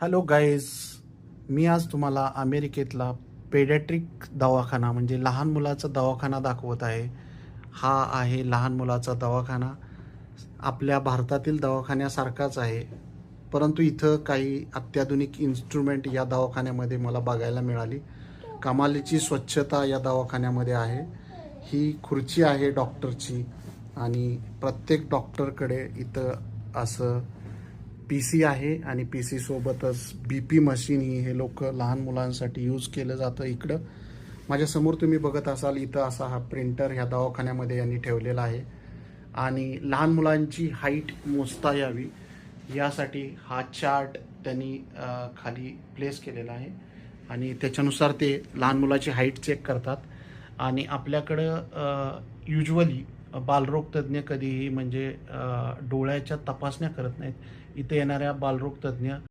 Hello guys मी आज तुम्हाला अमेरिकेतला paediatric दवाखाना म्हणजे लहान मुलाचा दवाखाना दाखवत आहे. हा आहे लहान मुलाचा दवाखाना. आपल्या भारतातील दवाखान्यासारखाच आहे. परंतु इथं काही अत्याधुनिक इन्स्ट्रुमेंट या दवाखान्यामध्ये मला बघायला मिळाली. कमालीची स्वच्छता या दवाखान्यामध्ये आहे. ही खुर्ची आहे डॉक्टरची आणि प्रत्येक डॉक्टरकडे इथं असं पी सी आहे आणि पी सीसोबतच बी पी मशीन ही हे लोक लहान मुलांसाठी यूज केलं जातं इकडं. माझ्यासमोर तुम्ही बघत असाल इथं असा हा प्रिंटर ह्या दवाखान्यामध्ये यांनी ठेवलेला आहे. आणि लहान मुलांची हाईट मोजता यावी यासाठी हा चार्ट त्यांनी खाली प्लेस केलेला आहे. आणि त्याच्यानुसार ते लहान मुलाची हाईट चेक करतात. आणि आपल्याकडं युजली बालरोग तज्ज्ञ कधीही म्हणजे डोळ्याच्या तपासण्या करत नाहीत. इथे येणाऱ्या बालरोग तज्ज्ञ